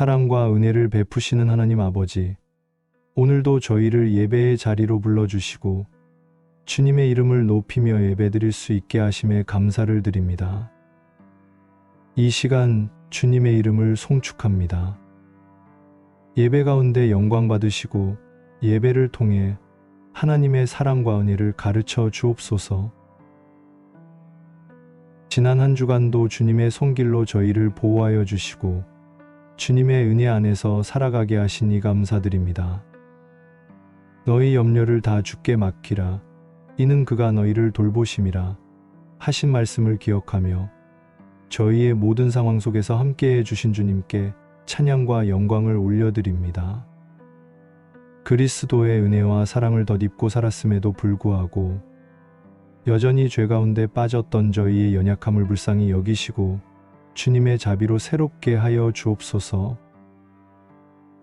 사랑과 은혜를 베푸시는 하나님 아버지, 오늘도 저희를 예배의 자리로 불러주시고 주님의 이름을 높이며 예배드릴 수 있게 하심에 감사를 드립니다. 이 시간 주님의 이름을 송축합니다. 예배 가운데 영광 받으시고 예배를 통해 하나님의 사랑과 은혜를 가르쳐 주옵소서. 지난 한 주간도 주님의 손길로 저희를 보호하여 주시고 주님의 은혜 안에서 살아가게 하시니 감사드립니다. 너희 염려를 다 주께 맡기라. 이는 그가 너희를 돌보심이라. 하신 말씀을 기억하며 저희의 모든 상황 속에서 함께해 주신 주님께 찬양과 영광을 올려드립니다. 그리스도의 은혜와 사랑을 덧입고 살았음에도 불구하고 여전히 죄 가운데 빠졌던 저희의 연약함을 불쌍히 여기시고 주님의 자비로 새롭게 하여 주옵소서.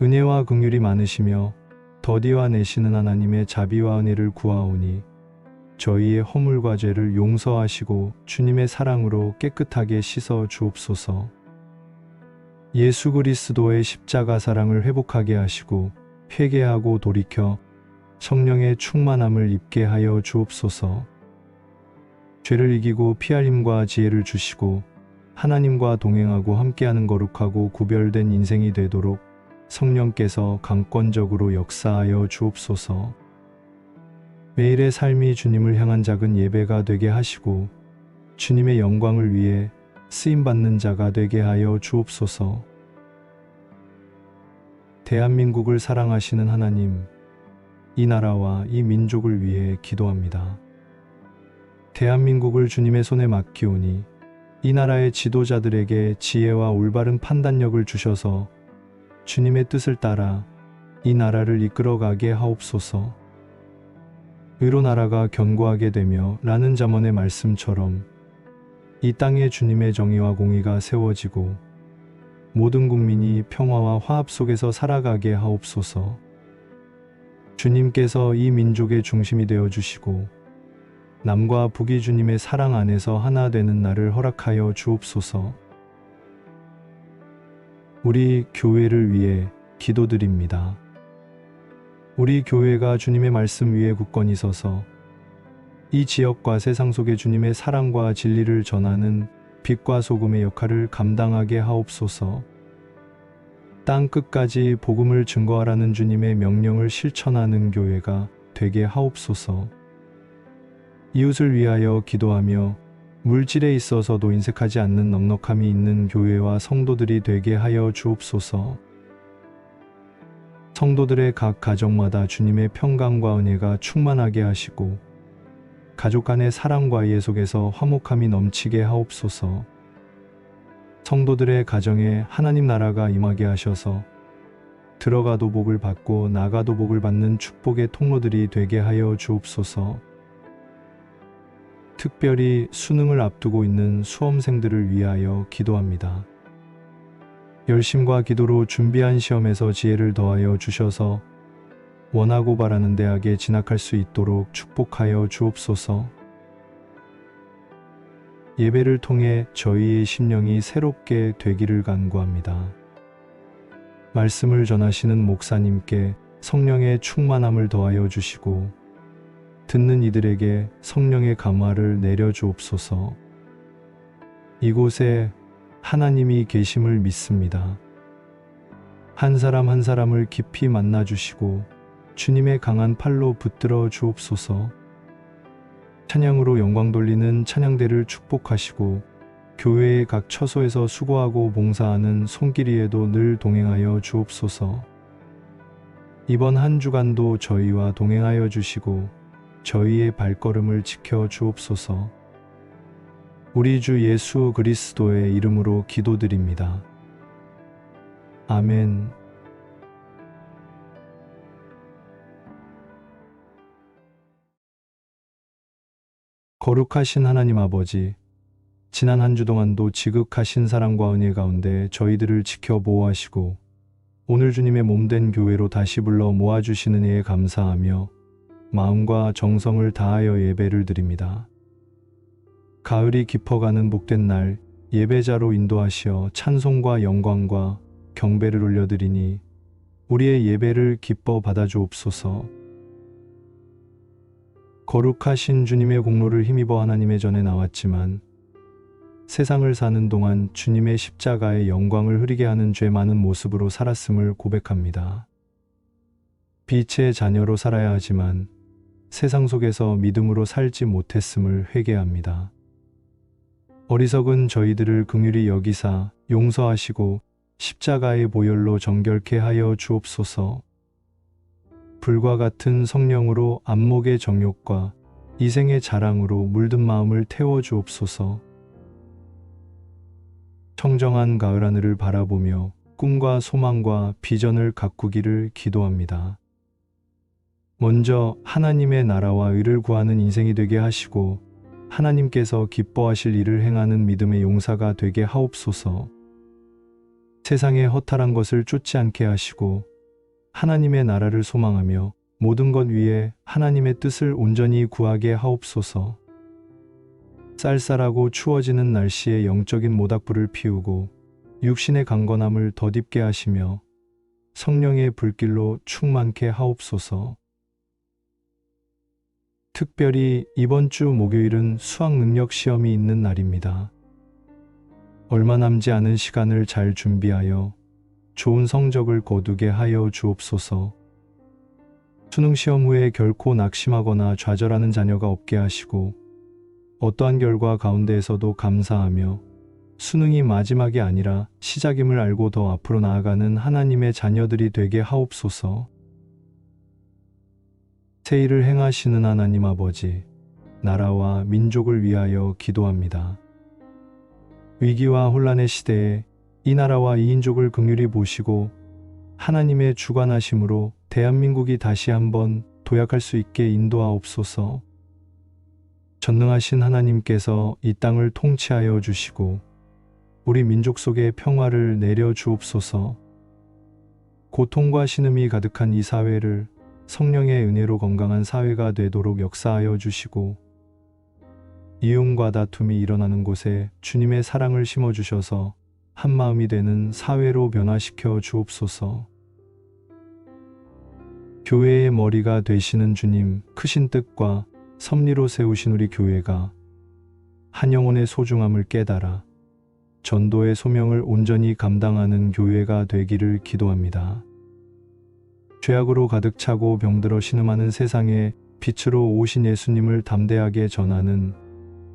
은혜와 긍휼이 많으시며 더디와 내시는 하나님의 자비와 은혜를 구하오니 저희의 허물과 죄를 용서하시고 주님의 사랑으로 깨끗하게 씻어 주옵소서. 예수 그리스도의 십자가 사랑을 회복하게 하시고 회개하고 돌이켜 성령의 충만함을 입게 하여 주옵소서. 죄를 이기고 피할림과 지혜를 주시고 하나님과 동행하고 함께하는 거룩하고 구별된 인생이 되도록 성령께서 강권적으로 역사하여 주옵소서. 매일의 삶이 주님을 향한 작은 예배가 되게 하시고 주님의 영광을 위해 쓰임 받는 자가 되게 하여 주옵소서. 대한민국을 사랑하시는 하나님, 이 나라와 이 민족을 위해 기도합니다. 대한민국을 주님의 손에 맡기오니 이 나라의 지도자들에게 지혜와 올바른 판단력을 주셔서 주님의 뜻을 따라 이 나라를 이끌어가게 하옵소서. 의로 나라가 견고하게 되며 라는 자문의 말씀처럼 이 땅에 주님의 정의와 공의가 세워지고 모든 국민이 평화와 화합 속에서 살아가게 하옵소서. 주님께서 이 민족의 중심이 되어 주시고 남과 북이 주님의 사랑 안에서 하나 되는 날을 허락하여 주옵소서. 우리 교회를 위해 기도드립니다. 우리 교회가 주님의 말씀 위에 굳건히 서서 이 지역과 세상 속에 주님의 사랑과 진리를 전하는 빛과 소금의 역할을 감당하게 하옵소서. 땅 끝까지 복음을 증거하라는 주님의 명령을 실천하는 교회가 되게 하옵소서. 이웃을 위하여 기도하며 물질에 있어서도 인색하지 않는 넉넉함이 있는 교회와 성도들이 되게 하여 주옵소서. 성도들의 각 가정마다 주님의 평강과 은혜가 충만하게 하시고 가족 간의 사랑과 이해 속에서 화목함이 넘치게 하옵소서. 성도들의 가정에 하나님 나라가 임하게 하셔서 들어가도 복을 받고 나가도 복을 받는 축복의 통로들이 되게 하여 주옵소서. 특별히 수능을 앞두고 있는 수험생들을 위하여 기도합니다. 열심과 기도로 준비한 시험에서 지혜를 더하여 주셔서 원하고 바라는 대학에 진학할 수 있도록 축복하여 주옵소서. 예배를 통해 저희의 심령이 새롭게 되기를 간구합니다. 말씀을 전하시는 목사님께 성령의 충만함을 더하여 주시고 듣는 이들에게 성령의 감화를 내려 주옵소서. 이곳에 하나님이 계심을 믿습니다. 한 사람 한 사람을 깊이 만나 주시고 주님의 강한 팔로 붙들어 주옵소서. 찬양으로 영광 돌리는 찬양대를 축복하시고 교회의 각 처소에서 수고하고 봉사하는 손길이에도 늘 동행하여 주옵소서. 이번 한 주간도 저희와 동행하여 주시고 저희의 발걸음을 지켜 주옵소서. 우리 주 예수 그리스도의 이름으로 기도드립니다. 아멘. 거룩하신 하나님 아버지, 지난 한 주 동안도 지극하신 사랑과 은혜 가운데 저희들을 지켜 보호하시고 오늘 주님의 몸된 교회로 다시 불러 모아주시는 이에 감사하며 마음과 정성을 다하여 예배를 드립니다. 가을이 깊어가는 복된 날 예배자로 인도하시어 찬송과 영광과 경배를 올려드리니 우리의 예배를 기뻐 받아주옵소서. 거룩하신 주님의 공로를 힘입어 하나님의 전에 나왔지만 세상을 사는 동안 주님의 십자가의 영광을 흐리게 하는 죄 많은 모습으로 살았음을 고백합니다. 빛의 자녀로 살아야 하지만 세상 속에서 믿음으로 살지 못했음을 회개합니다. 어리석은 저희들을 긍휼히 여기사 용서하시고 십자가의 보혈로 정결케 하여 주옵소서. 불과 같은 성령으로 안목의 정욕과 이생의 자랑으로 물든 마음을 태워 주옵소서. 청정한 가을 하늘을 바라보며 꿈과 소망과 비전을 가꾸기를 기도합니다. 먼저 하나님의 나라와 의를 구하는 인생이 되게 하시고 하나님께서 기뻐하실 일을 행하는 믿음의 용사가 되게 하옵소서. 세상의 허탈한 것을 쫓지 않게 하시고 하나님의 나라를 소망하며 모든 것 위에 하나님의 뜻을 온전히 구하게 하옵소서. 쌀쌀하고 추워지는 날씨에 영적인 모닥불을 피우고 육신의 강건함을 덧입게 하시며 성령의 불길로 충만케 하옵소서. 특별히 이번 주 목요일은 수학 능력 시험이 있는 날입니다. 얼마 남지 않은 시간을 잘 준비하여 좋은 성적을 거두게 하여 주옵소서. 수능 시험 후에 결코 낙심하거나 좌절하는 자녀가 없게 하시고 어떠한 결과 가운데에서도 감사하며 수능이 마지막이 아니라 시작임을 알고 더 앞으로 나아가는 하나님의 자녀들이 되게 하옵소서. 새 일을 행하시는 하나님 아버지, 나라와 민족을 위하여 기도합니다. 위기와 혼란의 시대에 이 나라와 이 인족을 긍휼히 보시고 하나님의 주관하심으로 대한민국이 다시 한번 도약할 수 있게 인도하옵소서. 전능하신 하나님께서 이 땅을 통치하여 주시고 우리 민족 속에 평화를 내려 주옵소서. 고통과 신음이 가득한 이 사회를 성령의 은혜로 건강한 사회가 되도록 역사하여 주시고 이용과 다툼이 일어나는 곳에 주님의 사랑을 심어 주셔서 한 마음이 되는 사회로 변화시켜 주옵소서. 교회의 머리가 되시는 주님 크신 뜻과 섭리로 세우신 우리 교회가 한 영혼의 소중함을 깨달아 전도의 소명을 온전히 감당하는 교회가 되기를 기도합니다. 죄악으로 가득 차고 병들어 신음하는 세상에 빛으로 오신 예수님을 담대하게 전하는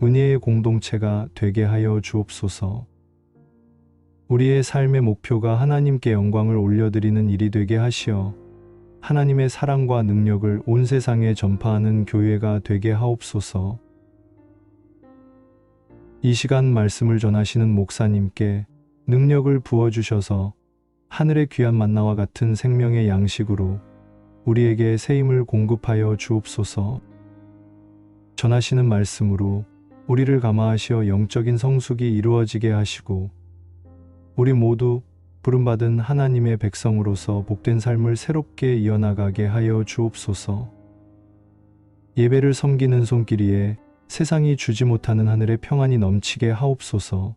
은혜의 공동체가 되게 하여 주옵소서. 우리의 삶의 목표가 하나님께 영광을 올려드리는 일이 되게 하시어 하나님의 사랑과 능력을 온 세상에 전파하는 교회가 되게 하옵소서. 이 시간 말씀을 전하시는 목사님께 능력을 부어주셔서 하늘의 귀한 만나와 같은 생명의 양식으로 우리에게 새 힘을 공급하여 주옵소서. 전하시는 말씀으로 우리를 감화하시어 영적인 성숙이 이루어지게 하시고 우리 모두 부름받은 하나님의 백성으로서 복된 삶을 새롭게 이어나가게 하여 주옵소서. 예배를 섬기는 손길이에 세상이 주지 못하는 하늘의 평안이 넘치게 하옵소서.